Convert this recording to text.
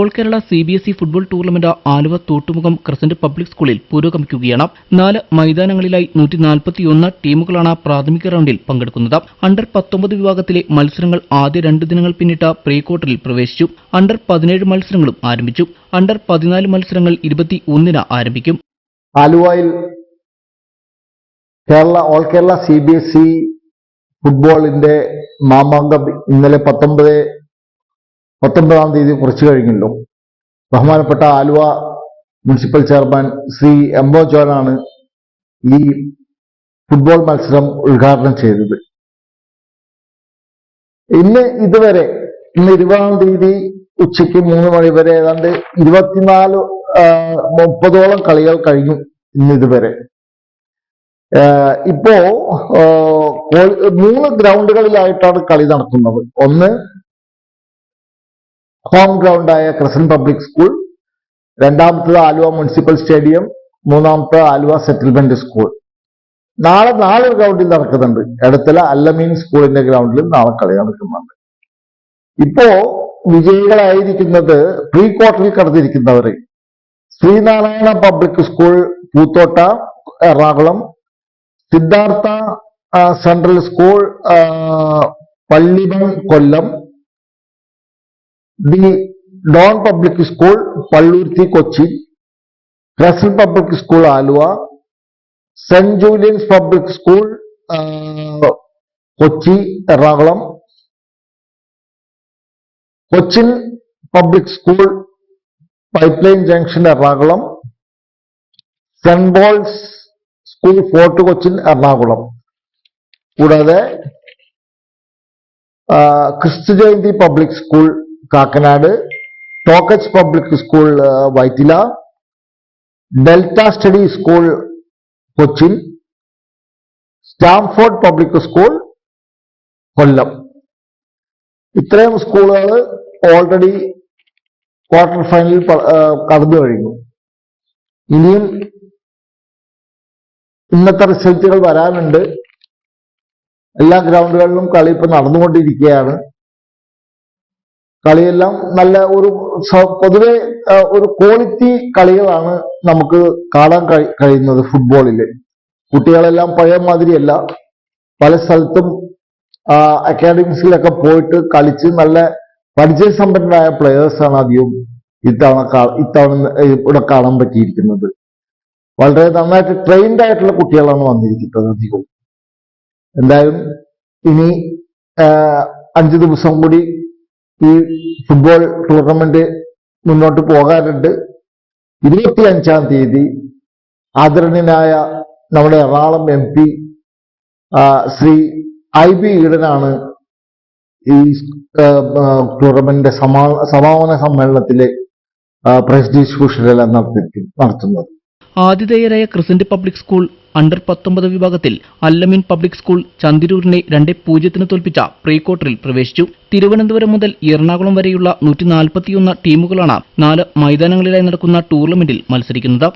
All Kerala C B S E football tournament Aluva Thottumugham crescent public സ്കൂളിൽ പുരോഗമിക്കുകയാണ്. നാല് മൈതാനങ്ങളിലായി നൂറ്റി നാൽപ്പത്തിയൊന്ന് ടീമുകളാണ് പ്രാഥമിക റൗണ്ടിൽ പങ്കെടുക്കുന്നത്. അണ്ടർ പത്തൊമ്പത് വിഭാഗത്തിലെ മത്സരങ്ങൾ ആദ്യ രണ്ട് ദിനങ്ങൾ പിന്നിട്ട പ്രീ ക്വാർട്ടറിൽ പ്രവേശിച്ചു. അണ്ടർ പതിനേഴ് മത്സരങ്ങളും ആരംഭിച്ചു. അണ്ടർ പതിനാല് മത്സരങ്ങൾ ഇരുപത്തി ഒന്നിന് ആരംഭിക്കും. ആലുവയിൽ Kerala all Kerala C B S E ഫുട്ബോളിന്റെ മാമാങ്കം ഇന്നലെ പത്തൊമ്പത് പത്തൊമ്പതാം തീയതി കുറച്ചു കഴിഞ്ഞല്ലോ. ബഹുമാനപ്പെട്ട ആലുവ മുനിസിപ്പൽ ചെയർമാൻ ശ്രീ എംബോ ജോനാണ് ഈ ഫുട്ബോൾ മത്സരം ഉദ്ഘാടനം ചെയ്തത്. ഇന്ന് ഇതുവരെ ഇന്ന് ഇരുപതാം തീയതി ഉച്ചയ്ക്ക് മൂന്ന് മണി വരെ ഏതാണ്ട് ഇരുപത്തിനാല് മുപ്പതോളം കളികൾ കഴിഞ്ഞു ഇന്ന് ഇതുവരെ. ഇപ്പോ മൂന്ന് ഗ്രൗണ്ടുകളിലായിട്ടാണ് കളി നടക്കുന്നത് ഒന്ന് ഹോം ഗ്രൗണ്ടായ ക്രസൻ പബ്ലിക് സ്കൂൾ രണ്ടാമത്തത് ആലുവ മുനിസിപ്പൽ സ്റ്റേഡിയം മൂന്നാമത്തെ ആലുവ സെറ്റിൽമെന്റ് സ്കൂൾ നാളെ നാല് ഗ്രൗണ്ടിൽ നടക്കുന്നുണ്ട്. എടത്തല അല്ലമീൻ സ്കൂളിന്റെ ഗ്രൗണ്ടിലും നാളെ കളി നടക്കുന്നുണ്ട്. ഇപ്പോ വിജയികളായിരിക്കുന്നത് പ്രീ ക്വാർട്ടറിൽ കടന്നിരിക്കുന്നവര്. Sreenarayana public school Poothotta Ernakulam Siddhartha central school Pallimon Kollam the Don public school Palluruthy Kochi. Crescent public school Aluva. Saint Julian's public school Kochi Ernakulam. Cochin public school pipe line junction Ernakulam. Saint Paul's school Fort Cochin Ernakulam. കൂടാതെ Kristu Jayanti public school Kakkanad Toc H public school Vyttila Delta study school Cochin Stamford public school Kollam. ഇത്രയും സ്കൂളുകൾ already quarter ഫൈനലിൽ കടന്നു കഴിഞ്ഞു. ഇനിയും ഇന്നത്തെ റിസൾട്ടുകൾ വരാനുണ്ട്. എല്ലാ ഗ്രൗണ്ടുകളിലും കളി ഇപ്പൊ നടന്നുകൊണ്ടിരിക്കുകയാണ്. കളിയെല്ലാം നല്ല ഒരു പൊതുവെ ഒരു ക്വാളിറ്റി കളികളാണ് നമുക്ക് കാണാൻ കഴിയുന്നത് ഫുട്ബോളിൽ കുട്ടികളെല്ലാം പഴയ മാതിരിയല്ല. പല സ്ഥലത്തും അക്കാഡമിക്സിലൊക്കെ പോയിട്ട് കളിച്ച് നല്ല പരിചയസമ്പന്നരായ പ്ലെയേഴ്സാണ് അധികവും ഇത്തവണ ഇത്തവണ ഇവിടെ കാണാൻ പറ്റിയിരിക്കുന്നത്. വളരെ നന്നായിട്ട് ട്രെയിൻഡ് ആയിട്ടുള്ള കുട്ടികളാണ് വന്നിരിക്കുന്നത് അധികവും. എന്തായാലും ഇനി അഞ്ച് ദിവസം കൂടി ഈ ഫുട്ബോൾ ടൂർണമെന്റ് മുന്നോട്ട് പോകാനുണ്ട് ഇരുപത്തി അഞ്ചാം തീയതി ആദരണീയനായ നമ്മുടെ Ernakulam M P Shri I B ഈഡനാണ് ഈ ടൂർണമെന്റിന്റെ സമാ സമാപന സമ്മേളനത്തിലെ പ്രൈസ് ഡിസ്ട്രിബ്യൂഷനെല്ലാം നടത്തി നടത്തുന്നത്. ആതിഥേയരായ ക്രിസന്റ് പബ്ലിക് സ്കൂൾ അണ്ടർ പത്തൊമ്പത് വിഭാഗത്തിൽ അല്ലമിൻ പബ്ലിക് സ്കൂൾ ചന്തിരൂരിനെ രണ്ട് പൂജ്യത്തിന് തോൽപ്പിച്ച പ്രീ ക്വാർട്ടറിൽ പ്രവേശിച്ചു. തിരുവനന്തപുരം മുതൽ എറണാകുളം വരെയുള്ള നൂറ്റി നാൽപ്പത്തിയൊന്ന് ടീമുകളാണ് നാല് മൈതാനങ്ങളിലായി നടക്കുന്ന ടൂർണമെന്റിൽ മത്സരിക്കുന്നത്.